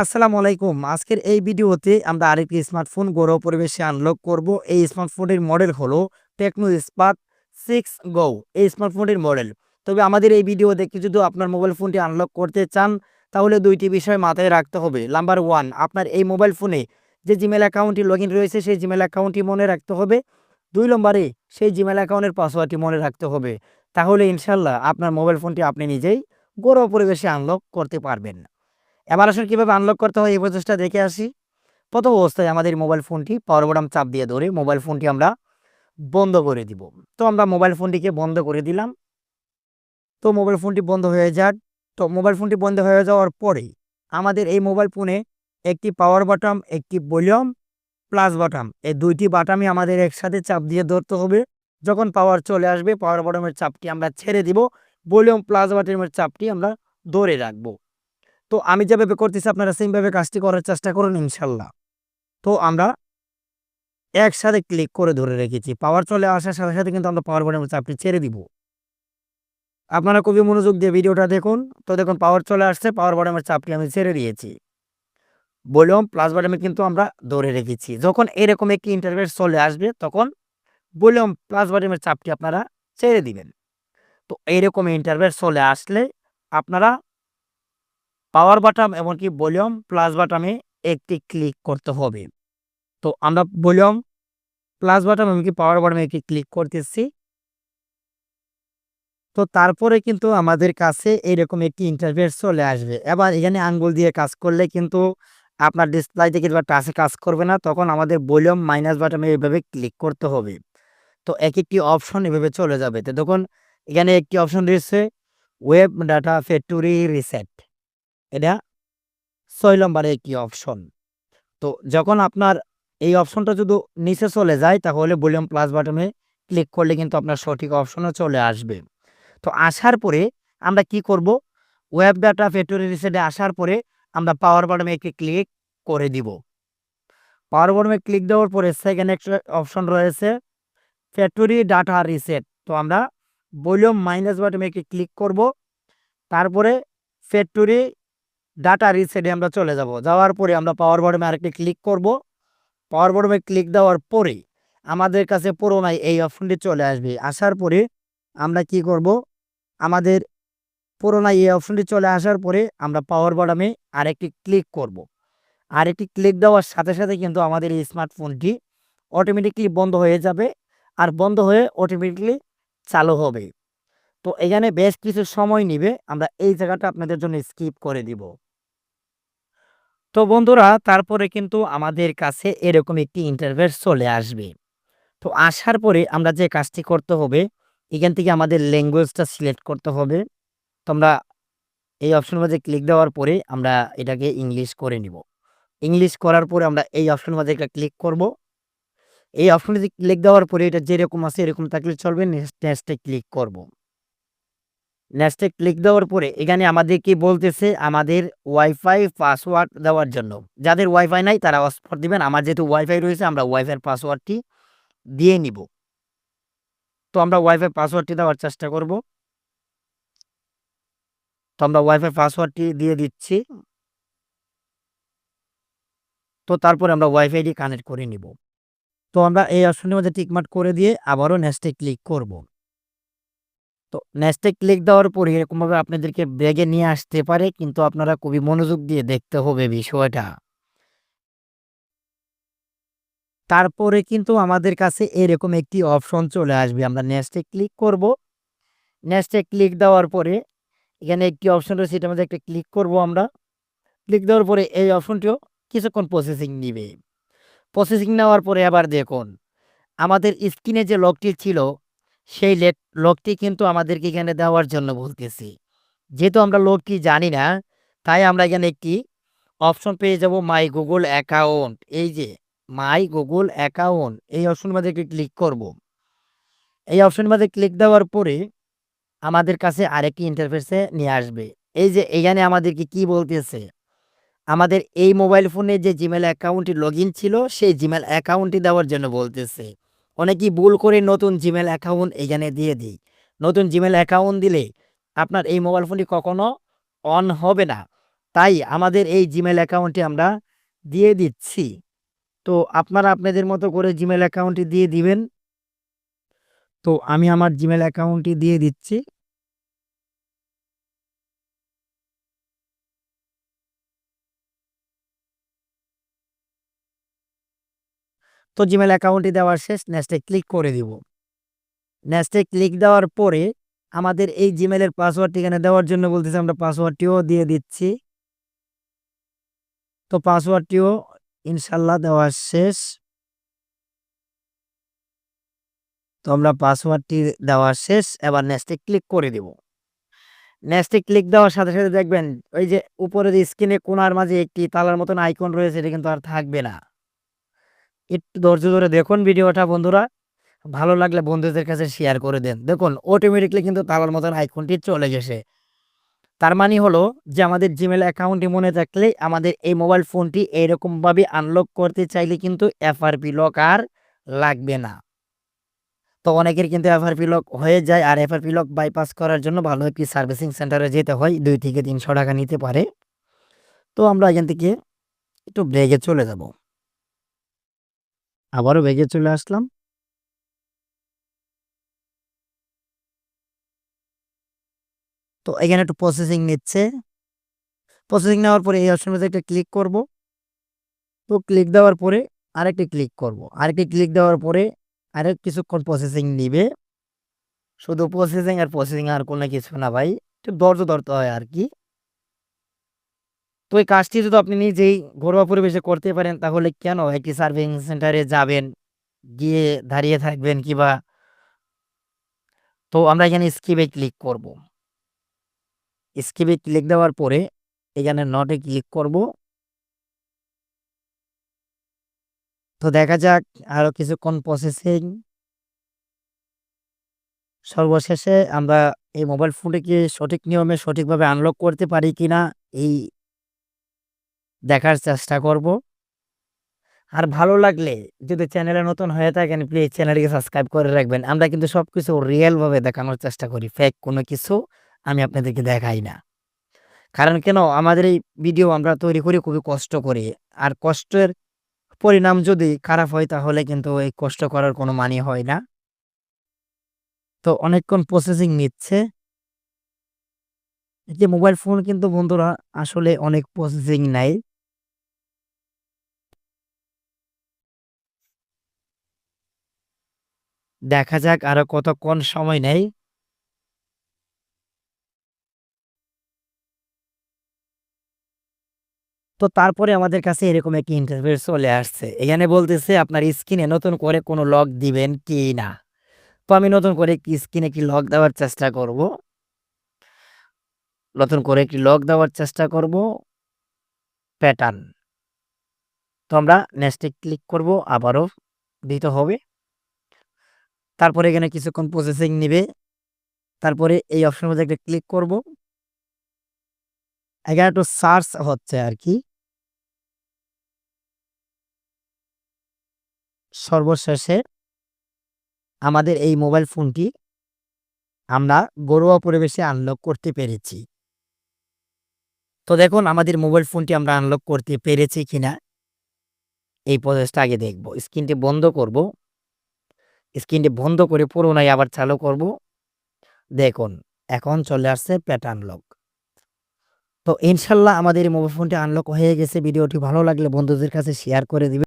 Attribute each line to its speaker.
Speaker 1: আসসালামু আলাইকুম। আজকের এই ভিডিওতে আমরা আরেকটি স্মার্টফোন গৌরব পরিবেশে আনলক করব। এই স্মার্টফোনের মডেল হলো টেকনো স্পার্ক সিক্স গো। এই স্মার্টফোনের মডেল। তবে আমাদের এই ভিডিও দেখে যদি আপনার মোবাইল ফোনটি আনলক করতে চান, তাহলে দুইটি বিষয় মাথায় রাখতে হবে। নাম্বার ওয়ান, আপনার এই মোবাইল ফোনে যে জিমেল অ্যাকাউন্টটি লগ রয়েছে, সেই জিমেল অ্যাকাউন্টটি মনে রাখতে হবে। দুই নম্বরে, সেই জিমেল অ্যাকাউন্টের পাসওয়ার্ডটি মনে রাখতে হবে। তাহলে ইনশাল্লাহ আপনার মোবাইল ফোনটি আপনি নিজেই গৌরব পরিবেশে আনলক করতে পারবেন। আসলে কীভাবে আনলক করতে হয় এই প্রচেষ্টা দেখে আসি। প্রথম অবস্থায় আমাদের মোবাইল ফোনটি পাওয়ার বাটন চাপ দিয়ে ধরে মোবাইল ফোনটি আমরা বন্ধ করে দিব। তো আমরা মোবাইল ফোনটিকে বন্ধ করে দিলাম। তো মোবাইল ফোনটি বন্ধ হয়ে যাক। তো মোবাইল ফোনটি বন্ধ হয়ে যাওয়ার পরে আমাদের এই মোবাইল ফোনে একটি পাওয়ার বাটাম একটি ভলিউম প্লাস বাটাম এই দুইটি বাটামই আমাদের একসাথে চাপ দিয়ে ধরতে হবে। যখন পাওয়ার চলে আসবে পাওয়ার বাটামের চাপটি আমরা ছেড়ে দিব। ভলিউম প্লাস বাটনের চাপটি আমরা ধরে রাখব। তো আমি যেভাবে করতেছি, আপনারা সেমভাবে কাজটি করার চেষ্টা করুন ইনশাল্লাহ। তো আমরা একসাথে ক্লিক করে ধরে রেখেছি। পাওয়ার চলে আসার সাথে সাথে কিন্তু আমরা পাওয়ার বাটনের চাপটি ছেড়ে দিব। আপনারা খুবই মনোযোগ দিয়ে ভিডিওটা দেখুন। তো দেখুন পাওয়ার চলে আসছে পাওয়ার বাটনের চাপটি আমি ছেড়ে দিয়েছি। ভলিউম প্লাস বাটনে কিন্তু আমরা ধরে রেখেছি। যখন এরকম একটি ইন্টারভেট চলে আসবে, তখন ভলিউম প্লাস বাটনের চাপটি আপনারা ছেড়ে দিবেন। তো এইরকম ইন্টারভেট চলে আসলে আপনারা পাওয়ার বাটাম এমনকি ভলিউম প্লাস বাটামে একটি ক্লিক করতে হবে। তো আমরা ভলিউম প্লাস বাটাম এমনকি পাওয়ার বাটামে একটি ক্লিক করতেছি। তো তারপরে কিন্তু আমাদের কাছে এইরকম একটি ইন্টারভেস চলে আসবে। এবার এখানে আঙ্গুল দিয়ে কাজ করলে কিন্তু আপনার ডিসপ্লে থেকে বা টাচে কাজ করবে না, তখন আমাদের ভলিউম মাইনাস বাটামে এভাবে ক্লিক করতে হবে। তো এক একটি অপশন এভাবে চলে যাবে। তো দেখুন, এখানে একটি অপশন রয়েছে ওয়েব ডাটা ফ্যাক্টরি রিসেট এটা ছয় নম্বরে একটি অপশন তো যখন আপনার এই অপশনটা যদি নিচে চলে যায়, তাহলে ভলিউম প্লাস বাটনে ক্লিক করলে কিন্তু আপনার সঠিক অপশনও চলে আসবে। তো আসার পরে আমরা কি করব? ওয়েব ডাটা ফ্যাক্টরি রিসেটে আসার পরে আমরা পাওয়ার বাটনে একটি ক্লিক করে দিব। পাওয়ার বাটনে ক্লিক দেওয়ার পরে সেকেন্ড একটা অপশন রয়েছে ফ্যাক্টরি ডাটা রিসেট তো আমরা ভলিউম মাইনাস বাটনে একটি ক্লিক করব, তারপরে ফ্যাক্টরি ডাটা রিসেটে আমরা চলে যাব। যাওয়ার পরে আমরা পাওয়ার বটমে আরেকটি ক্লিক করব। পাওয়ার বটমে ক্লিক দেওয়ার পরে আমাদের কাছে পুরোনায় এই অপশনটি চলে আসবে। আসার পরে আমরা কি করব? আমাদের পুরোনায় এই অপশনটি চলে আসার পরে আমরা পাওয়ার বটমে আরেকটি ক্লিক করব। আরেকটি ক্লিক দেওয়ার সাথে সাথে কিন্তু আমাদের এই স্মার্টফোনটি অটোমেটিকলি বন্ধ হয়ে যাবে আর বন্ধ হয়ে অটোমেটিকলি চালু হবে। তো এখানে বেশ কিছু সময় নিবে। আমরা এই জায়গাটা আপনাদের জন্য স্কিপ করে দিব। তো বন্ধুরা, তারপরে কিন্তু আমাদের কাছে এরকম একটি ইন্টারভেস চলে আসবে। তো আসার পরে আমরা যে কাজটি করতে হবে, এখান থেকে আমাদের ল্যাঙ্গুয়েজটা সিলেক্ট করতে হবে। তো আমরা এই অপশন মাঝে ক্লিক দেওয়ার পরে আমরা এটাকে ইংলিশ করে নিব। ইংলিশ করার পরে আমরা এই অপশন মাঝে একটা ক্লিক করব। এই অপশনে ক্লিক দেওয়ার পরে এটা যেরকম আছে এরকম থাকলে চলবে নেক্সটে ক্লিক করব। নেক্সটে ক্লিক দেওয়ার পরে এখানে আমাদের কি বলতেছে? আমাদের ওয়াইফাই পাসওয়ার্ড দেওয়ার জন্য। যাদের ওয়াইফাই নাই তারা হটস্পট দিবেন। আমার যেহেতু ওয়াইফাই রয়েছে, আমরা ওয়াইফাই পাসওয়ার্ডটি দিয়ে নিব। তো আমরা ওয়াইফাই পাসওয়ার্ডটি দেওয়ার চেষ্টা করব। তো আমরা ওয়াইফাই পাসওয়ার্ডটি দিয়ে দিচ্ছি। তো তারপরে আমরা ওয়াইফাইটি কানেক্ট করে নিব। তো আমরা এই অপশনের মধ্যে টিকমার্ক করে দিয়ে আবারও নেক্সটে ক্লিক করব। তো নেক্সটে ক্লিক দেওয়ার পরে এরকমভাবে আপনাদেরকে ব্যাগে নিয়ে আসতে পারে, কিন্তু আপনারা খুবই মনোযোগ দিয়ে দেখতে হবে বিষয়টা। তারপরে কিন্তু আমাদের কাছে এরকম একটি অপশন চলে আসবে, আমরা নেক্সটে ক্লিক করব। নেক্সটে ক্লিক দেওয়ার পরে এখানে একটি অপশন রয়েছে, এটার মধ্যে একটা ক্লিক করব আমরা। ক্লিক দেওয়ার পরে এই অপশনটিও কিছুক্ষণ প্রসেসিং নিবে। প্রসেসিং নেওয়ার পরে আবার দেখুন, আমাদের স্ক্রিনে যে লকটি ছিল সেই লেট, লোকটি কিন্তু আমাদেরকে এখানে দেওয়ার জন্য বলতেছি। যেহেতু আমরা লকটি জানি না, তাই আমরা এখানে একটি অপশন পেয়ে যাব, মাই গুগল অ্যাকাউন্ট। এই যে, মাই গুগল অ্যাকাউন্ট, এই অপশন মধ্যে ক্লিক করব। এই অপশন মধ্যে ক্লিক দেওয়ার পরে আমাদের কাছে আরেকটি ইন্টারফেসে নিয়ে আসবে। এই যে, এখানে আমাদেরকে কি বলতেছে? আমাদের এই মোবাইল ফোনে যে জিমেল অ্যাকাউন্টটি লগ ছিল, সেই জিমেল অ্যাকাউন্টটি দেওয়ার জন্য বলতেছে। অনেকেই ভুল করে নতুন জিমেল অ্যাকাউন্ট এখানে দিয়ে দিই নতুন জিমেল অ্যাকাউন্ট দিলে আপনার এই মোবাইল ফোনটি কখনো অন হবে না। তাই আমাদের এই জিমেল অ্যাকাউন্টটি আমরা দিয়ে দিচ্ছি। তো আপনারা আপনাদের মতো করে জিমেল অ্যাকাউন্টটি দিয়ে দিবেন। তো আমি আমার জিমেল অ্যাকাউন্টটি দিয়ে দিচ্ছি। তো জিমেল অ্যাকাউন্টটি দেওয়ার শেষ নেক্সটে ক্লিক করে দিব। নেক্সটে ক্লিক দেওয়ার পরে আমাদের এই জিমেলের পাসওয়ার্ড ঠিকানা দেওয়ার জন্য বলতেছে, আমরা পাসওয়ার্ডটিও দিয়ে দিচ্ছি। তো পাসওয়ার্ডটিও ইনশাল্লাহ দেওয়া শেষ। তো আমরা পাসওয়ার্ডটি দেওয়া শেষ, এবার নেক্সটে ক্লিক করে দেব। নেক্সটে ক্লিক দেওয়ার সাথে সাথে দেখবেন, ওই যে উপরের স্ক্রিনে কোনার মাঝে একটি তালার মতন আইকন রয়েছে, এটা কিন্তু আর থাকবে না। একটু ধৈর্য ধরে দেখুন ভিডিওটা, বন্ধুরা। ভালো লাগলে বন্ধুদের কাছে শেয়ার করে দেন। দেখুন অটোমেটিকলি কিন্তু তালার মতন আইকনটি চলে গেছে। তার মানে হলো যে আমাদের জিমেল অ্যাকাউন্টটি মনে থাকলে আমাদের এই মোবাইল ফোনটি এইরকমভাবে আনলক করতে চাইলে কিন্তু এফআরপি লক আর লাগবে না। তো অনেকের কিন্তু এফআরপি লক হয়ে যায় আর এফআরপি লক বাইপাস করার জন্য ভালো একটি সার্ভিসিং সেন্টারে যেতে হয়। দুই থেকে তিনশো টাকা নিতে পারে। তো আমরা এখান থেকে একটু ব্রেকে চলে যাব। আবারও ব্রেকে চলে আসলাম। তো এখানে একটু প্রসেসিং নিচ্ছে। প্রসেসিং নেওয়ার পরে এই অপশনের মধ্যে একটা ক্লিক করব। তো ক্লিক দেওয়ার পরে আরেকটি ক্লিক করব। আরেকটি ক্লিক দেওয়ার পরে আরেক কিছুক্ষণ প্রসেসিং নিবে। শুধু প্রসেসিং আর প্রসেসিং আর কোনো কিছু না ভাই। একটু ধৈর্য ধরতে হয় আর কি। তো এই কাজটি যদি আপনি নিজেই ঘরোয়া পরিবেশে করতে পারেন, তাহলে কেন একটি সার্ভিং সেন্টারে যাবেন, গিয়ে দাঁড়িয়ে থাকবেন কিবা? তো আমরা এখানে স্কিপে ক্লিক করব। স্কিপে ক্লিক দেওয়ার পরে এখানে নটে ক্লিক করব। তো দেখা যাক আরও কিছুক্ষণ প্রসেসিং সর্বশেষে আমরা এই মোবাইল ফোনটিকে সঠিক নিয়মে সঠিকভাবে আনলক করতে পারি কিনা, এই দেখার চেষ্টা করব। আর ভালো লাগলে যদি চ্যানেলে নতুন হয়ে থাকেন প্লিজ চ্যানেলটিকে সাবস্ক্রাইব করে রাখবেন। আমরা কিন্তু সব কিছু রিয়েলভাবে দেখানোর চেষ্টা করি ফেক কোনো কিছু আমি আপনাদেরকে দেখাই না। কারণ কেন? আমাদের এই ভিডিও আমরা তৈরি করি খুবই কষ্ট করি। আর কষ্টের পরিণাম যদি খারাপ হয়, তাহলে কিন্তু এই কষ্ট করার কোনো মানে হয় না। তো অনেকক্ষণ প্রসেসিং নিচ্ছে। যে মোবাইল ফোন কিন্তু বন্ধুরা, আসলে অনেক প্রসেসিং নাই। দেখা যাক আরও কতক্ষণ সময় নেই। তো তারপরে আমাদের কাছে এরকম একটি ইন্টারভিউ চলে আসছে। এখানে বলতেছে, আপনার স্ক্রিনে নতুন করে কোনো লক দিবেন কি না? তো আমি নতুন করে স্ক্রিনে একটি লক দেওয়ার চেষ্টা করব? নতুন করে একটি লক দেওয়ার চেষ্টা করব। প্যাটার্ন তো আমরা নেক্সটে ক্লিক করব, আবারও দিতে হবে। তারপরে এখানে কিছুক্ষণ প্রসেসিং নিবে। তারপরে এই অপশনের মধ্যে একটা ক্লিক করব। এখানে একটু সার্চ হচ্ছে আর কি। সর্বশেষে আমাদের এই মোবাইল ফোনটি আমরা ঘরোয়া পরিবেশে আনলক করতে পেরেছি। তো দেখুন, আমাদের মোবাইল ফোনটি আমরা আনলক করতে পেরেছি কিনা, এই প্রসেসটা আগে দেখব। স্ক্রিনটি বন্ধ করব। স্ক্রিনটি বন্ধ করে পুরোনায় আবার চালু করব। দেখুন, এখন চলে আসছে প্যাটার্ন লক তো ইনশাল্লাহ আমাদের এই মোবাইল ফোনটি আনলক হয়ে গেছে। ভিডিওটি ভালো লাগলে বন্ধুদের কাছে শেয়ার করে দিবে